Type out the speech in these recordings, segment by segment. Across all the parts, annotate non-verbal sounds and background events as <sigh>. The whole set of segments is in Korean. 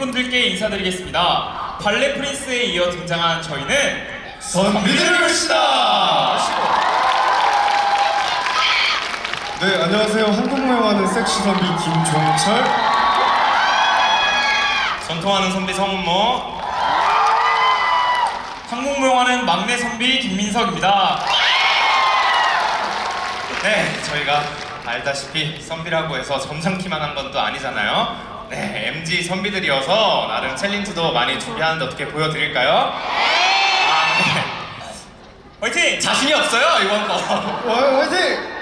관객분들께 인사드리겠습니다. 발레 프린스에 이어 등장한 저희는 선비들의 것이다. 네, 안녕하세요. 한국무용하는 섹시 선비 김종철. 전통하는 선비 성은모 한국무용하는 막내 선비 김민석입니다. 네, 저희가 알다시피 선비라고 해서 점잖기만 한건또 아니잖아요. 네, MG 선비들이어서 나름 챌린지도 많이 준비하는데 어떻게 보여드릴까요? 아, 네. 화이팅! 자신이 없어요 이번 거. 와, 화이팅!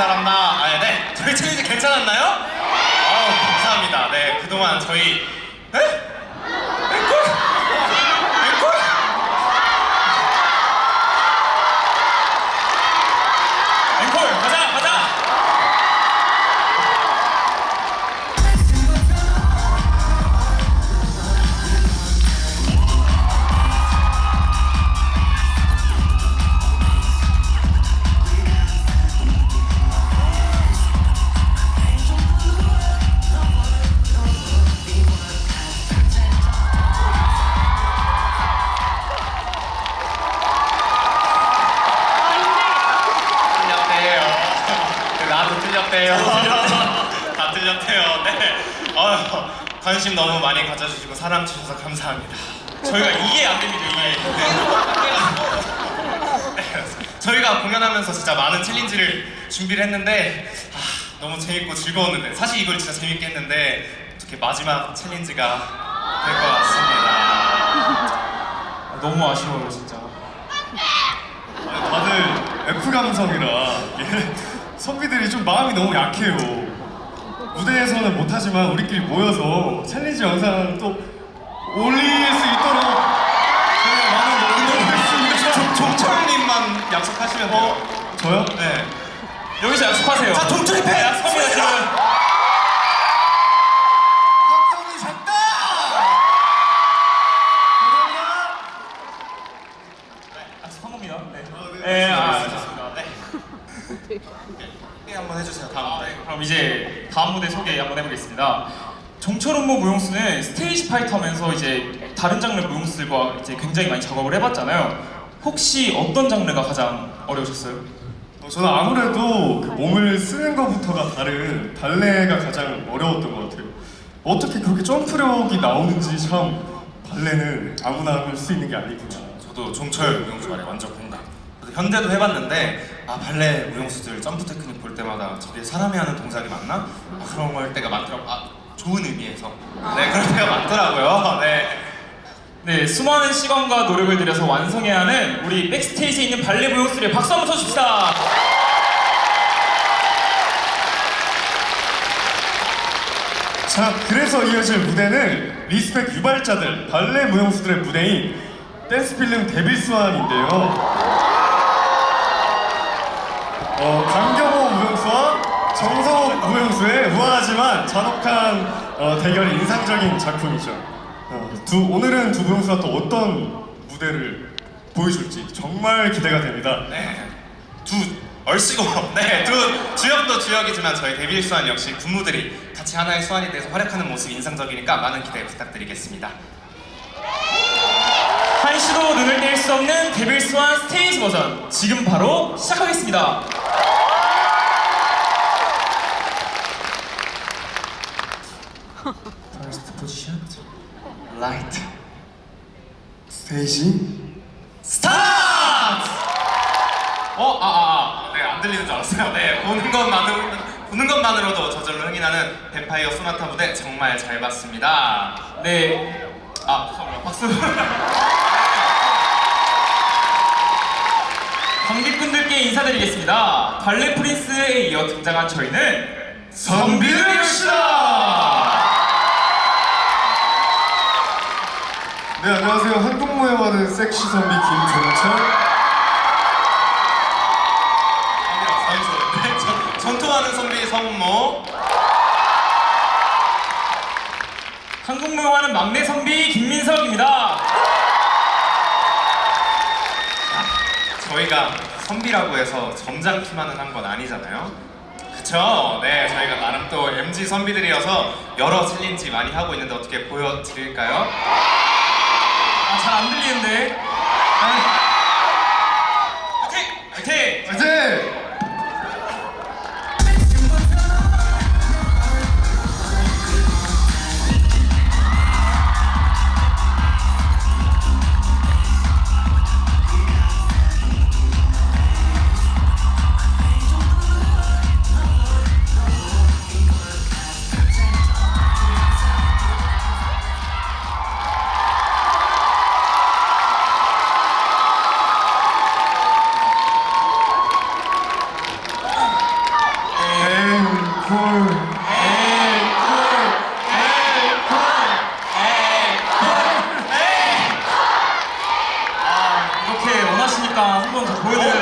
잘한다. 아, 네. 저희 챌린지 괜찮았나요? 아우 감사합니다. 네, 그동안 저희 관심 너무 많이 가져주시고 사랑 주셔서 감사합니다. 저희가 이해 안 됩니다 이해. 네, <laughs> 저희가 공연하면서 진짜 많은 챌린지를 준비를 했는데 아, 너무 재밌고 즐거웠는데 사실 이걸 진짜 재밌게 했는데 어떻게 마지막 챌린지가 될 것 같습니다. 너무 아쉬워요 진짜. 아니, 다들 F 감성이라 <laughs> 선비들이 좀 마음이 너무 약해요. 무대에서는 못하지만 우리끼리 모여서 챌린지 영상 또 올릴 수 있도록 저희가 많은 노력을 했습니다. 종철님만 약속하시면 돼요. 어, 저요? 네. 여기서 약속하세요. 자, 동철이 패! 네, 약속합니다 지금. 감성이 작다! 감사합니다. 약속한 겁니다. 네. 어, 네, 네, 아, 알겠습니다. 네. 네, <laughs> 한번 해주세요. 다음 무대. 그럼 이제 다음 무대 소개 한번 해보겠습니다. 정철은모 무용수는 스테이지 파이터 하면서 이제 다른 장르 무용수들과 이제 굉장히 많이 작업을 해봤잖아요. 혹시 어떤 장르가 가장 어려우셨어요? 어, 저는 아무래도 그 몸을 쓰는 것부터가 다른 발레가 가장 어려웠던 것 같아요. 어떻게 그렇게 점프력이 나오는지 참 발레는 아무나 할 수 있는 게 아니구나. 저도 종철 무용수 말에 완전 공감. 현대도 해봤는데 아 발레 무용수들 점프 테크닉 볼 때마다 저게 사람이 하는 동작이 맞나? 아, 그런 걸 때가 많더라고. 아 좋은 의미에서. 네 그럴 때가 많더라고요. <laughs> 네. 네, 수많은 시간과 노력을 들여서 완성해야 하는 우리 백스테이지에 있는 발레 무용수들의 박수 한번 쳐줍시다. 자, 그래서 이어질 무대는 리스펙 유발자들 발레 무용수들의 무대인 댄스 필름 데빌스완인데요. 어, 강경호 무용수와 정성호 무용수의 우아하지만 잔혹한 어, 대결이 인상적인 작품이죠. 어, 두, 오늘은 두 무용수가 또 어떤 무대를 보여줄지 정말 기대가 됩니다. 네. 두 얼씨고 <laughs> 네두 주역도 주역이지만 저희 데빌 수완 역시 군무들이 같이 하나의 수완이 돼서 활약하는 모습이 인상적이니까 많은 기대 부탁드리겠습니다. 한시도 눈을 뗄 수 없는 데빌스완 스테이지 버전 지금 바로 시작하겠습니다. Light, 스테이지 start. 어, 아, 아, 아, 네, 안 들리는 줄 알았어요. 네, 보는 것만으로, 보는 것만으로도 저절로 흥이 나는 뱀파이어 소나타 무대 정말 잘 봤습니다. 네, 아, 죄송합니다. 박수. <laughs> 관객분들께 인사드리겠습니다. 발레 프린스에 이어 등장한 저희는 선비들의 것이다! 네 안녕하세요. 한국 무용하는 섹시 선비 김종철. 네, 전- 전투하는 선비 성모 한국무용하는 막내 선비 김민석입니다. 저희가 선비라고 해서 점잖기만은 한 건 아니잖아요. 그쵸? 네, 저희가 나름 또 MG 선비들이어서 여러 챌린지 많이 하고 있는데 어떻게 보여드릴까요? 아, 잘안 들리는데. 원하시니까 한번더 보여드려야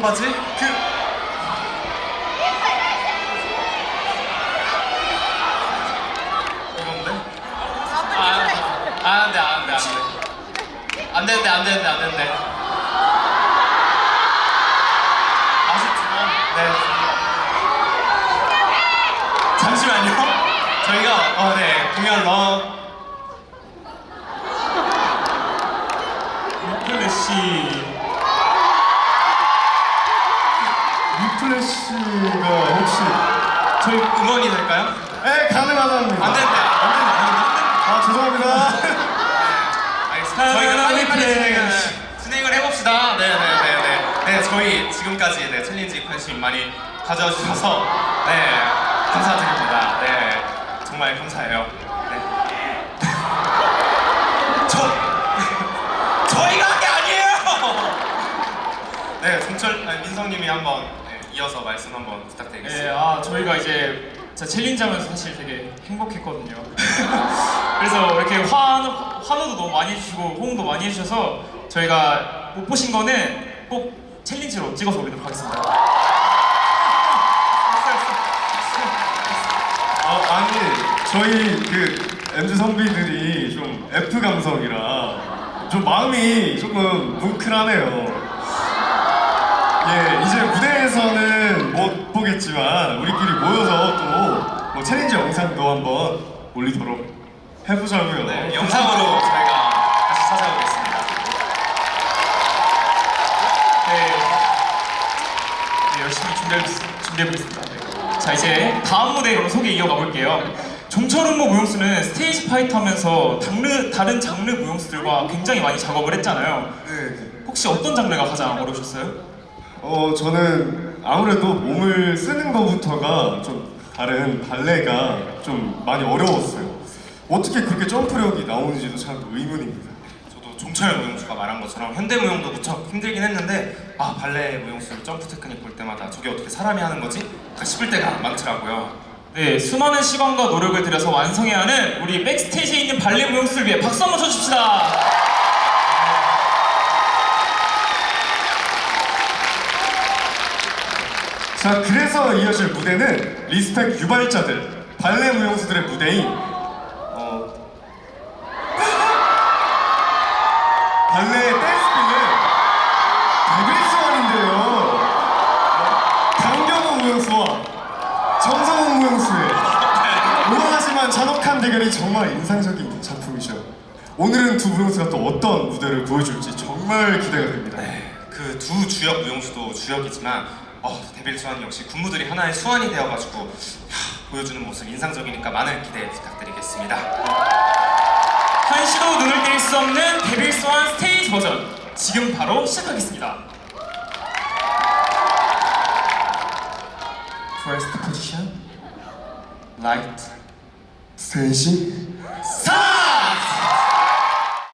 청바지. 청바지? 그 이건데? 아, 아, 안 돼, 안 돼, 안 돼. 안 되는데, 안 되는데, 안 되는데. 아쉽지만, 네. 잠시만요. 저희가, 어, 네, 공연 러 플래시 리플래시가 혹시 저희 음원이 될까요? 에 가능하답니다. 안 된대. 안 된대, 안 된대. 아 죄송합니다. 알겠습니다. 저희가 빨리 빨리 플래시. 진행을, 진행을 해봅시다. 네 네 네 네. 네, 저희 지금까지 네, 챌린지 관심 많이 가져주셔서 네 감사드립니다. 네 정말 감사해요. 네. <laughs> 저 <laughs> 저희가 한 게 아니에요. 네, 종철 아니, 민성님이 한번 네, 이어서 말씀 한번 부탁드리겠습니다. 네, 아 저희가 이제 진짜 챌린지 하면서 사실 되게 행복했거든요. <laughs> 그래서 이렇게 환, 환호도 너무 많이 해주시고 호응도 많이 해주셔서 저희가 못 보신 거는 꼭 챌린지로 찍어서 올리도록 하겠습니다. <laughs> 아, 아니 저희 그 MZ 선비들이 좀 F 감성이라 좀 마음이 조금 뭉클하네요. 예, 이제 무대에서는 못 보겠지만 우리끼리 모여서 또뭐 챌린지 영상도 한번 올리도록 해보자고요. 네, 영상으로 저희가 다시 찾아오겠습니다. 네, 네, 열심히 준비해, 준비해보겠습니다. 네. 자 이제 다음 무대 그럼 소개 이어가 볼게요. 종철음모 무용수는 스테이지 파이터 하면서 장르, 다른 장르 무용수들과 굉장히 많이 작업을 했잖아요. 네. 혹시 어떤 장르가 가장 어려우셨어요? 어 저는 아무래도 몸을 쓰는 것부터가 좀 다른 발레가 좀 많이 어려웠어요. 어떻게 그렇게 점프력이 나오는지도 참 의문입니다. 저도 종철 무용수가 말한 것처럼 현대 무용도 무척 힘들긴 했는데 아 발레 무용수 점프 테크닉 볼 때마다 저게 어떻게 사람이 하는 거지? 그 싶을 때가 많더라고요. 네, 수많은 시간과 노력을 들여서 완성해야 하는 우리 백스테이지에 있는 발레 무용수를 위해 박수 한번 쳐줍시다. 자, 그래서 이어질 무대는 리스펙 유발자들, 발레 무용수들의 무대인 어, 발레 댄스핀은 데빌스완인데요. 강경호 무용수와 정성훈 무용수의 우아하지만 잔혹한 대결이 정말 인상적인 작품이죠. 오늘은 두 무용수가 또 어떤 무대를 보여줄지 정말 기대가 됩니다. 네, 그두 주역 무용수도 주역이지만 어, 데빌 수완 역시 군무들이 하나의 수완이 되어가지고 야, 보여주는 모습 인상적이니까 많은 기대 부탁드리겠습니다. 한시도 눈을 뗄 수 없는 데빌 스완 스테이지 버전 지금 바로 시작하겠습니다. First position, light, 스테이지, 사!